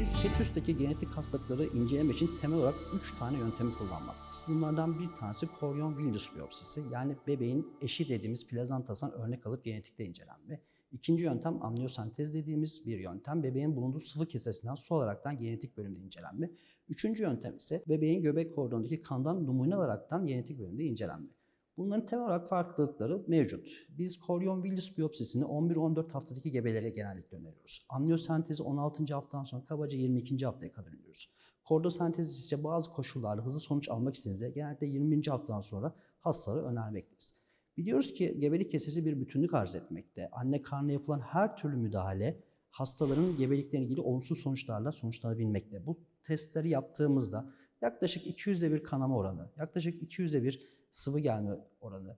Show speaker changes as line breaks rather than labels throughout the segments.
Biz fetüsteki genetik hastalıkları incelemek için temel olarak 3 tane yöntemi kullanmaktayız. Bunlardan bir tanesi koryon Williams biyopsisi yani bebeğin eşi dediğimiz plazantasından örnek alıp genetikte incelenme. İkinci yöntem amniyosentez dediğimiz bir yöntem. Bebeğin bulunduğu sıvı kesesinden su alaraktan genetik bölümde incelenme. Üçüncü yöntem ise bebeğin göbek kordonundaki kandan numune alaraktan genetik bölümde incelenme. Bunların temel olarak farklılıkları mevcut. Biz koryon Willis biyopsisini 11-14 haftadaki gebelere genellikle öneriyoruz. Amniyosentezi 16. haftadan sonra kabaca 22. haftaya kadar öneriyoruz. Kordosentezi ise bazı koşullarda hızlı sonuç almak istediğimizde genellikle 20. haftadan sonra hastaları önermekteyiz. Biliyoruz ki gebelik kesesi bir bütünlük arz etmekte. Anne karnına yapılan her türlü müdahale hastaların gebeliklerine ilgili olumsuz sonuçlarla sonuçlanabilmekte. Bu testleri yaptığımızda yaklaşık 200'de bir kanama oranı, yaklaşık 200'de bir sıvı gelme oranı,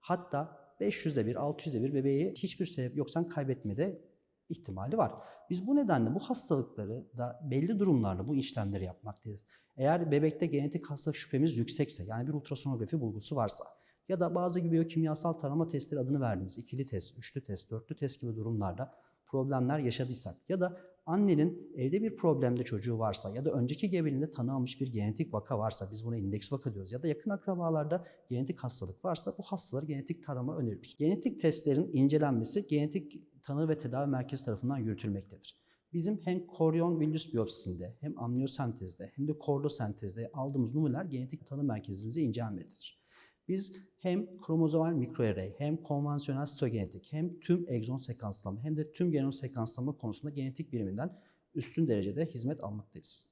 hatta 500'de bir, 600'de bir bebeği hiçbir sebep yoksan kaybetmede ihtimali var. Biz bu nedenle bu hastalıkları da belli durumlarla bu işlemleri yapmaktayız. Eğer bebekte genetik hastalık şüphemiz yüksekse, yani bir ultrasonografi bulgusu varsa ya da bazı biyokimyasal tarama testleri adını verdiğimiz ikili test, üçlü test, dörtlü test gibi durumlarda problemler yaşadıysak ya da annenin evde bir problemde çocuğu varsa ya da önceki gebeliğinde tanı bir genetik vaka varsa biz buna indeks vaka diyoruz ya da yakın akrabalarda genetik hastalık varsa bu hastaları genetik tarama öneriyoruz. Genetik testlerin incelenmesi genetik tanı ve tedavi merkezi tarafından yürütülmektedir. Bizim hem koryon Willis biyopsisinde hem amniyosentezde hem de kordosentezde aldığımız numuneler genetik tanı merkezimize incelenmelidir. Biz hem kromozomal mikroarray hem konvansiyonel sitogenetik hem tüm egzon sekanslama hem de tüm genom sekanslama konusunda genetik biliminden üstün derecede hizmet almaktayız.